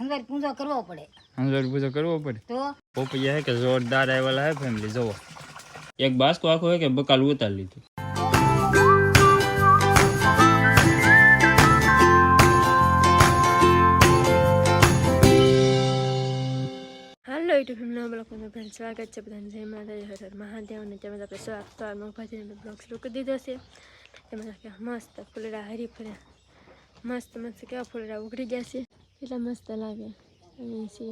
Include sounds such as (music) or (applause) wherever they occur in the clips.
હંગાર પૂજો કરવો પડે. હંગાર પૂજો કરવો પડે. તો? પોપૈયા હે કે જોરદાર આવેલા હે ફેમિલી જોવો એક બાસ્કો આખો હે કે બકાલ ઉતારી લીધું. સ્વાગત છે. બધાને જય માતા હર મહાદેવ. અને તેમજ આપણે સ્વાગત મગભાજીને બ્લોગ શરૂ કરી દીધો છે. તેમજ કે મસ્ત ફૂલડા હરી ફર્યા મસ્ત મસ્ત કેવા ફૂલડા ઉઘડી ગયા છે. કેટલા મસ્ત લાગે અહીં છે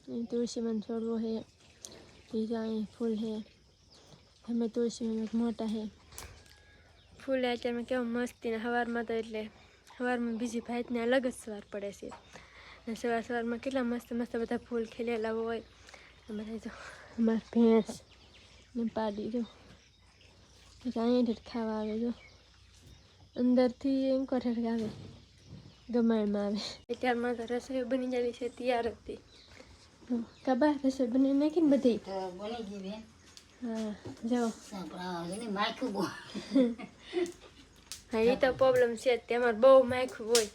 અહીં તુલસીમાં છોડવો છે બીજા અહીં ફૂલ છે અમે તુલસીમાં મોટા છે ફૂલ અત્યારમાં કેવા મસ્તી ને સવારમાં તો એટલે સવારમાં બીજી ભાતને અલગ જ સવાર પડે છે અને સવાર સવારમાં કેટલા મસ્ત મસ્ત બધા ફૂલ ખીલેલા હોય અમારે જો અમારે ભેંસ ને પાડી જો અહીંયા ઠેઠ ખાવા આવે જો અંદરથી એમ કો ઠેઠ આવે ગમાણમાં આવે. અત્યારમાં તો રસોઈ બની જાય છે તૈયાર હતી કબા રસોઈ બની નાખી ને બધી. બની ગઈ બેન. હા જાઓ. માખું હા એ તો પ્રોબ્લેમ છે જ તેમાં બહુ માખું હોય.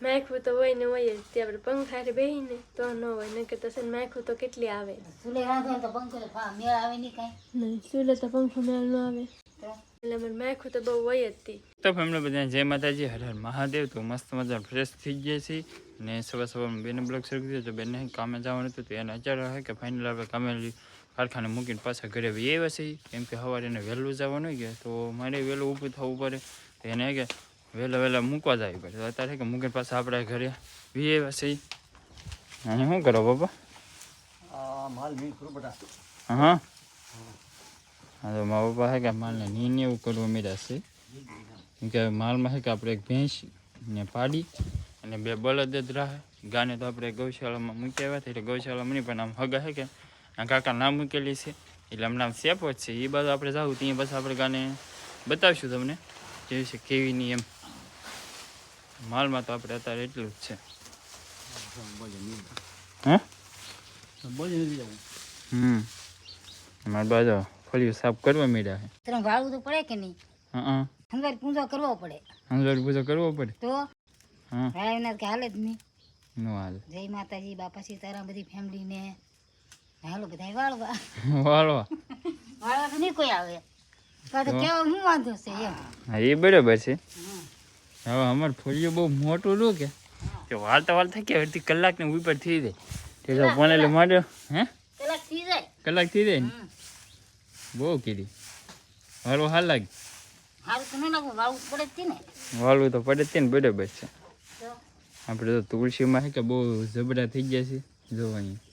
માખું તો હોય ને હોય જ તે આપણે પંખા બેહીને તો ન હોય કે તો છે ને માખું તો કેટલી આવે. સુલે રાંધો તો પંખો મેળ આવે નહીં કાંઈ. નહીં સુલે તો પંખો મેળ ન આવે. એટલે અમારે માખું તો બહુ હોય જ તી તો ફેમિલી બધા જય માતાજી હર હર મહાદેવ. તો મસ્ત મજા ફ્રેશ થઈ ગયા છે. ને સવાર સવારમાં બેને બ્લોક શરૂ કર્યો તો બેને કામે જવાનું હતું. તો એને અચાર હે કે ફાઇનલ આપણે કામે કારખાને મૂકીને પાછા ઘરે બી આવ્યા છે. કેમ કે સવારે એને વહેલું જવાનું હોય કે તો મારે વહેલું ઊભું થવું પડે. તો એને હે કે વહેલા વહેલા મૂકવા જવી પડે. તો અત્યારે કે મૂકીને પાછા આપણે ઘરે બી આવ્યા છે. અને શું કરો બાપા? હા હા. તો મા બાપા હે કે માલને નીને એવું કરવું મીરા છે. કેમ કે માલમાં છે કે આપણે એક ભેંસ ને પાડી અને બે બળદ જ રહે. ગાને તો આપણે ગૌશાળામાં મૂકી આવ્યા હતા એટલે ગૌશાળામાં નહીં પણ આમ હગા હે કે આ કાકા નામ મૂકેલી છે. એટલે હમણાં સેપ જ છે. એ બાજુ આપણે જાવું ત્યાં બસ આપણે ગાને બતાવીશું તમને કેવી છે કેવી નહીં એમ. માલમાં તો આપણે અત્યારે એટલું જ છે. હે? હમ. અમારી બાજુ ફળિયું સાફ કરવા છે તને વાળવું તો પડે કે નહીં? હા હંગાર પૂજો કરવો પડે. હંગર પૂજો કરવો પડે? તો? હા. એના કે હાલે જ નહીં. નો હાલ. જય માતાજી બાપા સીતારામ બધી ફેમિલી ને. હાલો બધા વાળવા. વાળવા. વાળવા તો નહીં કોઈ આવે. તો કેવા હું વાંધો છે એમ? હા એ બરાબર છે. હવે અમારે ફોલિયો બહુ મોટું રહ્યું કે. કે વાળતા વાળતા કે અડધી કલાકને ઉપર થઈ જાય. તે માંડ્યો હે? કલાક થઈ જાય. કલાક થઈ જાય ને. બહુ કીધી. વાળવું હાલ લાગે. હારું તો પડે જ ને. બરાબર છે. આપણે તો તુલસીમાં છે કે બહુ જબડા થઈ ગયા છે જો અહીંયા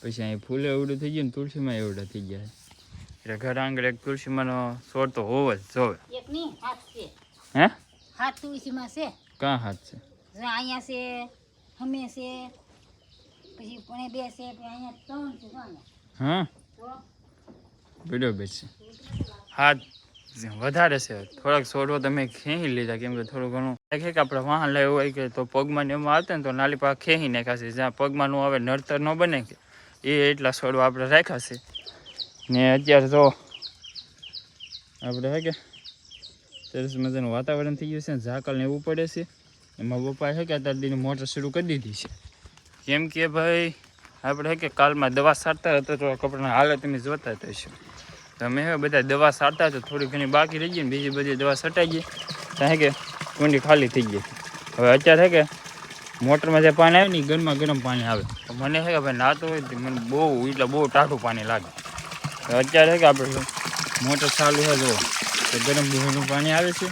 પછી અહીં ફૂલે એવડું થઈ ગયું ને તુલસીમાં એવડા થઈ ગયા એટલે ઘર આંગળે એક તુલસીમાંનો છોડ તો હોવો જ જોવે હે? હાથ તુલસીમાં છે. કાં હાથ છે? અહીંયા છે હમે છે પછી પણ બે છે અહીંયા ત્રણ છે હા? બરાબર છે હા વધારે છે, થોડાક છોડવો તમે ખેંચી લીધા, કેમ કે થોડું ઘણું કે આપણે વાહન લાવ્યું હોય કે તો પગમાં એમાં આવતા ને તો નાલી પાસે ખેંચી નાખ્યા છે. જ્યાં પગમાં નું આવે, નડતર ન બને કે. એ એટલા છોડવા આપણે રાખ્યા છે. ને અત્યારે તો આપણે હે કે, સરસ મજાનું વાતાવરણ થઈ ગયું છે ને, ઝાકળ ને એવું પડે છે. એમાં બપા હે કે અત્યારે દીની મોટર શરૂ કરી દીધી છે. કેમ કે ભાઈ, આપણે હે કે કાલમાં દવા સારતા હતા, તો કપડાની હાલત તમે જોતા હતા તમે હવે બધા દવા સારતા તો થોડી ઘણી બાકી રહી ગઈ ને બીજી બધી દવા સટાઈ ગઈ. ત્યાં કે કુંડી ખાલી થઈ ગઈ. હવે અત્યારે કે, મોટરમાં જે પાણી આવે ને ગરમમાં ગરમ પાણી આવે. તો મને છે કે ભાઈ નાતો હોય મને બહુ એટલે બહુ ટાઢું પાણી લાગે. અત્યારે કે આપણે મોટર ચાલુ છે જો તો ગરમ ગરમ પાણી આવે છે.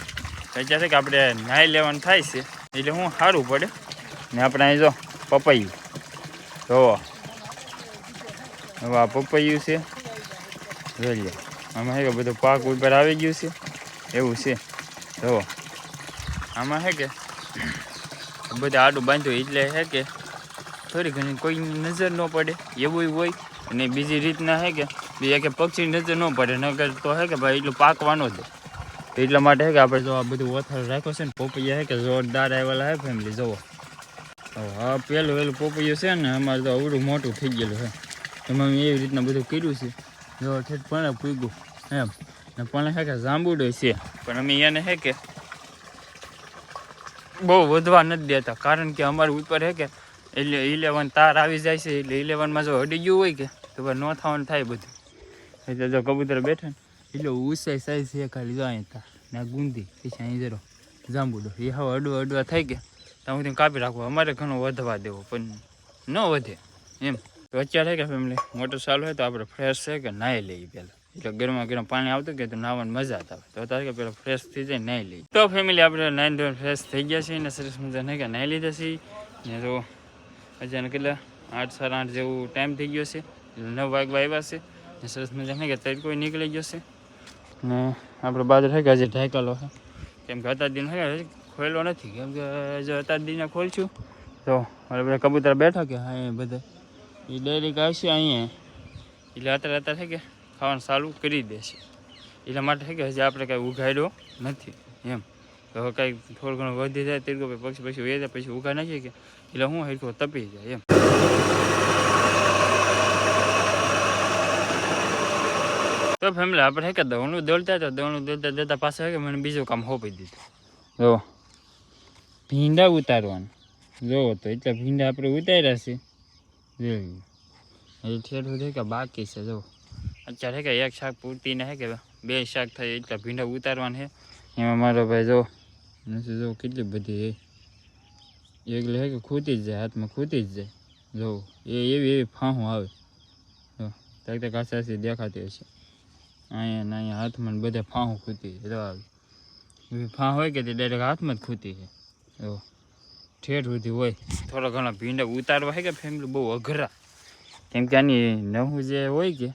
અત્યારે કે આપણે નાહી લેવાનું થાય છે. એટલે હું સારું પડે. ને આપણે અહીં જો, પપૈયું. જો હવે આ પપૈયું છે. જોઈ આમાં હે કે બધું પાક ઉપર આવી ગયું છે? એવું છે. જુઓ આમાં હે કે બધા આડું બાંધ્યું એટલે હે કે થોડી ઘણી કોઈ નજર ન પડે, એવું હોય. અને બીજી રીતના હે કે બીજા કે પક્ષી નજર ન પડે નગર તો હે કે ભાઈ એટલું પાકવાનો જ એટલા માટે હે કે આપણે જો આ બધું ઓથાર રાખ્યો છે ને, પોપૈયા હે કે જોરદાર આવેલા હે ફેમિલી જુઓ. હા પહેલું પેલું પોપૈયું છે ને, અમારે તો અવડું મોટું થઈ ગયેલું છે. એમાં એવી રીતના બધું કર્યું છે. જો ઠેઠ પણ પૂગ્યું, એમ. ને પણ હે કે જાંબુડો છે. પણ અમે એને હે કે બહુ વધવા નથી દેતા. કારણ કે અમારી ઉપર હે કે એટલે ઇલેવન તાર આવી જાય છે, એટલે ઇલેવનમાં જો અડી ગયું હોય કે, તો ન થવાનું થાય બધું. એટલે જો કબૂતર બેઠે ને, એટલે ઉસાઈ સાઈઝ છે ખાલી જો અહીં તાર. ને ગુંદી, પછી અહીં જરો જાંબુડો. એ હવે અડવા અડવા થઈ ગયા ત્યાં સુધી કાપી રાખવું અમારે ઘણો વધવા દેવો, પણ ન વધે, એમ. તો અત્યારે છે કે ફેમિલી મોટર ચાલુ હોય તો આપણે ફ્રેશ છે કે નાહી લઈએ પહેલાં. એટલે ગરમા ગરમ પાણી આવતું કે તો નાહવાની મજા જ આવે. તો અત્યારે કે પહેલાં ફ્રેશ થઈ જાય નાહી લઈએ. તો ફેમિલી આપણે નાઈન ધોરણ ફ્રેશ થઈ ગયા છીએ ને સરસ મજા નહીં કે નાહી લીધા છીએ. ને તો અચાનક કેટલા આઠ સાડા આઠ જેવું ટાઈમ થઈ ગયો છે. એટલે નવ વાગવા આવ્યા છે. ને સરસ મજા નહીં કે તડકો નીકળી ગયો છે. ને આપણે બાજુ છે કે હજી ઢાંકેલો છે કેમ કે અત્યાર દિન હે હજી ખોલેલો નથી. કેમ કે જો અત્યાર દિને ખોલશું. તો મારે બધા કબૂતર બેઠા કે હા એ બધા એ ડાયરેક્ટ આવશે અહીંયા. એટલે અત્યારે અત્યારે છે કે ખાવાનું ચાલુ કરી દેશે. એટલા માટે છે કે હજી આપણે કાંઈ ઉઘાડ્યો નથી, એમ. હવે કાંઈ થોડું ઘણું વધી જાય તીરકો પછી પછી જાય, પછી ઉઘા નાખીએ કે, એટલે હું હરખો તપી જાય, એમ. તો ફેમિલી આપણે કે દવણું દોડતા હતા દવણું દોડતા દોડતા પાસે કે મને બીજું કામ હોપી દીધું. જો, ભીંડા ઉતારવાનું. જોવો તો એટલે ભીંડા આપણે ઉતાર્યા છે. જોયું હજી ઠેર સુધી કે બાકી છે, જો. અત્યારે કે એક શાક પૂરતી ને કે બે શાક થાય એટલે ભીંડા ઉતારવાના છે એમાં મારો ભાઈ જો જો, કેટલી બધી એ એકલે હે કે ખૂટી જ જાય, હાથમાં ખૂટી જ જાય. જો, એ એવી એવી ફાંહું આવે. જો તક તક આસાસી દેખાતી હશે. અહીંયા ને અહીંયા હાથમાં બધે ફાંહું ખૂતી છે જો આવી. એવી ફાં હોય કે તે ડાયરેક્ટ હાથમાં જ ખૂતી છે જો. ઠેઠ સુધી હોય. થોડા ઘણા ભીંડા ઉતારવા હોય કે ફેમિલી બહુ અઘરા. કેમ કે આની નવું જે હોય કે,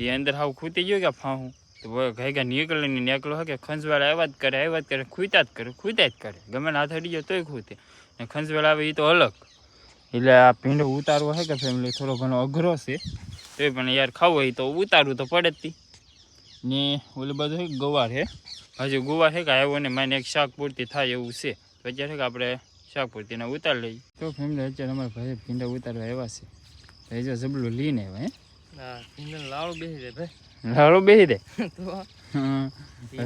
એ અંદર હાવ ખૂતી ગયું કે ફાહું. તો ઘાઈ ઘા નીકળે ને નીકળો હોય કે ખંજવાળ આવ્યા જ કરે આવ્યા જ કરે ખૂતા જ કરે ખૂતા જ કરે. ગમે હાથ અડી જાય તોય ખૂતે ને ખંજવાળ આવે એ તો અલગ. એટલે આ ભીંડો ઉતારવો હોય કે ફેમિલી થોડો ઘણો અઘરો છે. તોય પણ યાર ખાવું હોય તો ઉતારવું તો પડે જ ને ઓલું બધું ગવાર છે હજુ ગુવાર છે કે આવ્યો ને મને એક શાક પૂરતી થાય એવું છે. તો અત્યારે કે આપણે શાક પૂરતીને ઉતાર લઈ તો ફેમિલી અત્યારે અમારા ભાઈ ભીંડા ઉતારવા આવ્યા છે. ભાઈ જો જબલું લઈને આવ્યા હે? હા ઇંગલ લાડુ બેસી દે ભાઈ. લાડુ બેસી દે (laughs) તો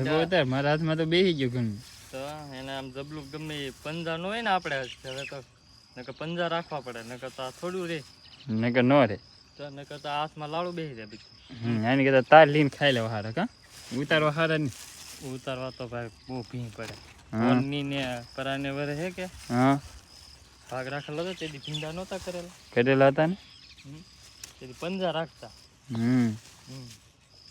ભાઈ ઉતાર મારા હાથમાં તો બેસી ગયું ઘણું. તો એને આમ જબલું ગમે એ પંજા નો હોય ને આપણે હવે તો નકર પંજા રાખવા પડે નકર તો આ થોડું રે. નકર ન રે. તો નકર તો હાથમાં લાડુ બેસી દે હમ આની કરતા તાર લઈને ખાઈ લેવા હારા કા? ઉતારવા હારા નહીં. ઉતારવા તો ભાઈ બહુ ભીં પડે. હા. ને પરાને વર હે કે? હા. ભાગ રાખેલો હતો તેથી ભીંડા નહોતા કરેલા. કરેલા હતા ને? હમ. પંજા રાખતા. હમ.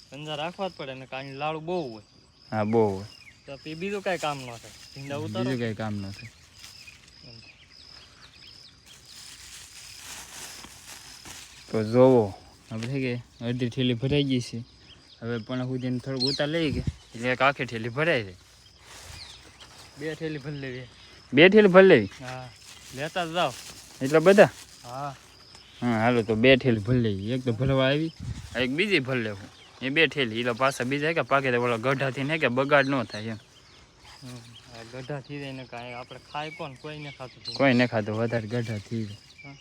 પંજા રાખવા જ પડે ને કાંઈ લાડુ બહુ હોય. હા બહુ હોય. તો પછી બીજું કાંઈ કામ ન થાય. ભીંડા ઉતારો. બીજું કઈ કામ થાય. તો જોવો. આપણે કે અડધી ઠેલી ભરાઈ ગઈ છે. હવે પણ સુધી થોડુંક ઉતાર લઈ ગયા એટલે એક આખી ઠેલી ભરાઈ જાય. બે થેલી ભરી લેવી. બે થેલી ભરી લેવી? હા લેતા જાવ એટલા બધા? હા. હા હાલો તો બે થેલી ભરી લેવી. એક તો ભરવા આવી એક બીજી ભરી લેવું. એ બે થેલી એટલે પાછા બીજા કે પાકે ઓલા ગઢાથી ને કે બગાડ ન થાય એમ. ગઢા થઈ જાય ને કાંઈ આપણે ખાય કોણ કોઈ ને ખાતું કોઈ ને ખાતું વધારે ગઢા થઈ જાય.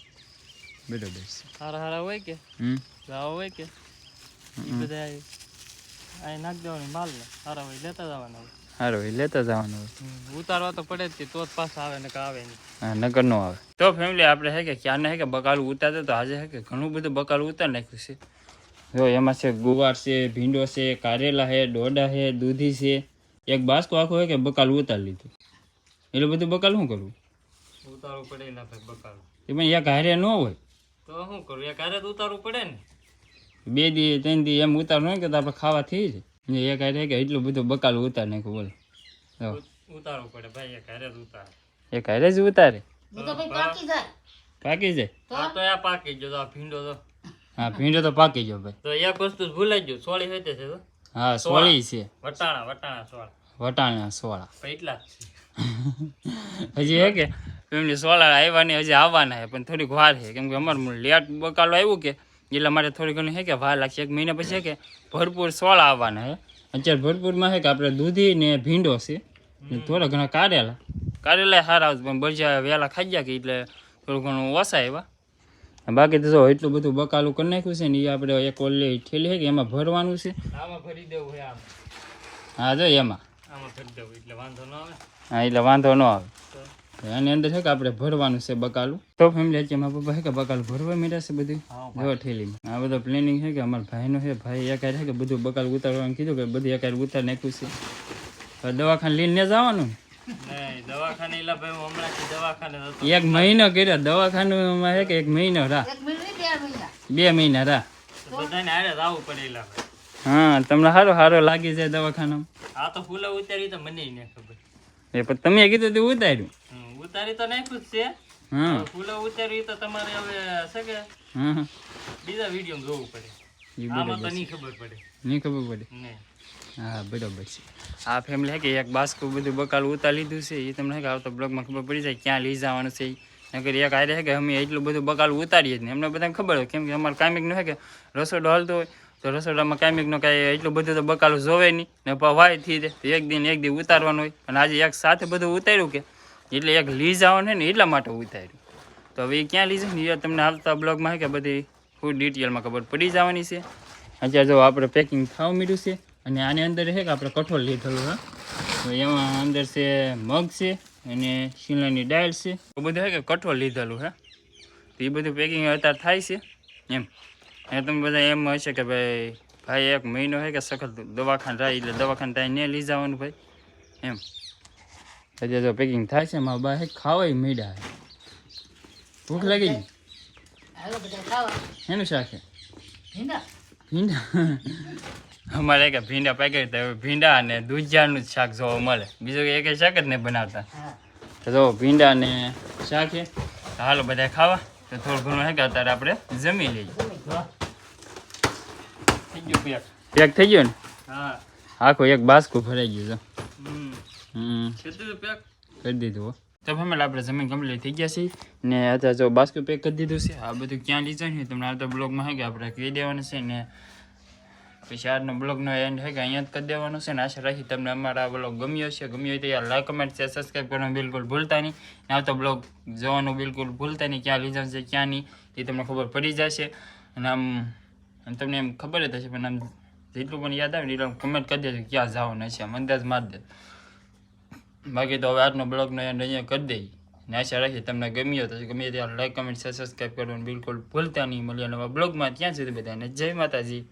બરોબર હારા હારા હોય કે? લાવા હોય કે. બધા અહીં નાખી દેવાનું માલ ને સારા હોય લેતા જવાના હોય. સારું એ લેતા જવાનું ઉતારવા તો પડે જ તો જ પાછા આવે ને કે આવે નહીં. હા નકર ન આવે. તો ફેમિલી આપણે હે કે ક્યાં હે કે બકાલું ઉતારતા તો આજે હે કે ઘણું બધું બકાલું ઉતાર નાખ્યું છે. જો એમાં છે ગુવાર છે ભીંડો છે કારેલા છે ડોડા છે દૂધી છે. એક બાસ્કો આખો હોય કે બકાલું ઉતારી લીધું. એટલું બધું બકાલ શું કરવું? ઉતારવું પડે ના ભાઈ બકાલું. એમાં એક હારે ન હોય. તો શું કરું એક હારે તો ઉતારવું પડે ને? બે દી ત્રણ દી એમ ઉતારવું હોય કે તો આપણે ખાવા થઈ જાય. ને એક હારે કે એટલું બધું બકાલું ઉતાર નાખ્યું બોલો. ઉતારવું પડે ભાઈ એક હારે જ ઉતારે. એક હારે જ ઉતારે? એ તો ભાઈ પાકી જાય. પાકી જાય? તો? આ પાકી ગયો તો આ ભીંડો તો. હા ભીંડો તો પાકી ગયો ભાઈ. તો એક વસ્તુ જ ભૂલાઈ ગયું સોળી હોય તે છે તો? હા સોળી છે. વટાણા વટાણા સોળ. વટાણા સોળા. એટલા (laughs) હજી હે કે? એમની સોળા આવ્યા ને હજી આવવાના છે પણ થોડીક વાર છે. કેમ કે અમારું લેટ બકાલો આવ્યું કે એટલા માટે થોડી ઘણી છે કે વાર લાગશે. એક મહિના પછી કે ભરપૂર સોળા આવવાના છે અત્યારે ભરપૂરમાં છે કે આપણે દૂધી ને ભીંડો છે. થોડા ઘણા કારેલા. કારેલા સારા આવશે પણ બરજા વહેલા ખાઈ ગયા કે એટલે થોડું ઘણું ઓછા આવ્યા. બાકી તો જો એટલું બધું બકાલું કરી નાખ્યું છે ને એ આપણે એક ઓલી ઠેલી છે કે એમાં ભરવાનું છે. આમાં ભરી દેવું હોય આમ. હા જો એમાં. વાંધો ન હા એટલે વાંધો ન આવે. તો? અંદર છે કે આપણે ભરવાનું છે બકાલું. તો ફેમિલી છે મારા પપ્પા છે કે બકાલું ભરવા છે બધું? જો ઠેલીમાં. આ બધો પ્લેનિંગ છે કે અમારા ભાઈનો છે ભાઈ એકાદ છે કે બધું બકાલ ઉતારવાનું કીધું કે બધું એકાદ ઉતાર નાખ્યું છે. દવાખાને લઈને જવાનું? એક મહિનો કર્યો. દવાખાનું છે કે એક મહિનો નહીં, બે મહિના. બધાને હારે જ પડે હા તમને સારો સારો લાગી જાય દવાખાનામાં. આ તો ફૂલા ઉતારી તો મને નહીં ખબર. એ પણ તમે કીધું તે ઉતાર્યું. ઉતારી તો નાખ્યું જ છે. હા. ફૂલા ઉતારી તો તમારે હવે છે કે હા બીજા વીડિયો જોવું પડે. આમાં તો નહીં ખબર પડે. નહીં ખબર પડે? હા બરાબર છે. આ ફેમિલી કે એક બાસ્કુ બધું બકાલ ઉતાર લીધું છે એ તમને કે આવતો બ્લોગમાં ખબર પડી જાય ક્યાં લઈ જવાનું છે. નકર એક આરે કે અમે એટલું બધું બકાલ ઉતારીએ જ નહીં. અમને બધાને ખબર હોય કેમ કે અમારે કામિકનું હે કે રસોડો હાલતો હોય તો રસોડામાં કામિકનો કાંઈ એટલું બધું તો બકાલું જોવે નહીં. ને વાય થઈ જાય તો એક દિન એક દી ઉતારવાનું હોય. અને આજે એક સાથે બધું ઉતાર્યું કે, એટલે એક લઈ જવાનું ને એટલા માટે ઉતાર્યું. તો હવે એ ક્યાં લઈ જાય ને તમને આવતા બ્લોગમાં કે બધી ફૂડ ડિટેલમાં ખબર પડી જવાની છે. અત્યારે જો આપણે પેકિંગ થવા મીડ્યું છે અને આની અંદર છે કે આપણે કઠોળ લીધેલું, હા. તો એમાં અંદર છે મગ છે અને શીલાની દાળ છે. એ બધું છે કે કઠોળ લીધેલું, હે. તો એ બધું પેકિંગ અત્યારે થાય છે. એમ. અને તમે બધા એમ હશે કે ભાઈ ભાઈ એક મહિનો છે કે સખત દવાખાને રહી એટલે દવાખાને ત્યાં ને લઈ જવાનું ભાઈ. એમ. અત્યારે જો પેકિંગ થાય છે મારા બા હે ખાવાય મીડા ભૂખ લાગી એનું શાક છે ભીંડા? અમારે કે ભીંડા પેકેટ હવે ભીંડા અને દૂધિયાનું જ શાક જોવા મળે. બીજું કે એક શાક જ નહીં બનાવતા. તો જો ભીંડા ને શાક છે તો હાલો બધા ખાવા. તો થોડું ઘણું હે કે અત્યારે આપણે જમી લઈએ. થઈ ગયું પેક. પેક થઈ ગયો ને? હા. આખો એક બાસ્કું ભરાઈ ગયું છે. હમ. પેક? કરી દીધું તો ફેમિલી આપણે જમીન કમ્પ્લીટ થઈ ગયા છીએ ને અત્યારે જો બાસ્કો પેક કરી દીધું છે. આ બધું ક્યાં લઈ જાય તમને આવતા બ્લોગમાં હે કે આપણે કહી દેવાનું છે ને પછી આજનો બ્લોગનો એન્ડ છે કે અહીંયા જ કરી દેવાનો છે ને આશા રાખી તમને અમારા બ્લોગ ગમ્યો છે ગમ્યો હોય તો યાર લાઈક કમેન્ટ છે સબસ્ક્રાઈબ કરવાનું બિલકુલ ભૂલતા નહીં. ને આવતો બ્લોગ જોવાનું બિલકુલ ભૂલતા નહીં. ક્યાં લીધા છે ક્યાં નહીં એ તમને ખબર પડી જશે. અને આમ અને તમને એમ ખબર જ હશે, પણ આમ જેટલું પણ યાદ આવે ને એટલું કમેન્ટ કરી દેજો ક્યાં જવાનું છે આમ અંદાજ માર દે. બાકી તો હવે આજનો બ્લોગનો એન્ડ અહીંયા કરી દઈએ ને આશા રાખીએ તમને ગમ્યો તો ગમે ત્યારે લાઈક કમેન્ટ સબસ્ક્રાઈબ કરવાનું બિલકુલ ભૂલતા નહીં. મળીએ નવા બ્લોગમાં. ત્યાં સુધી બધાને જય માતાજી.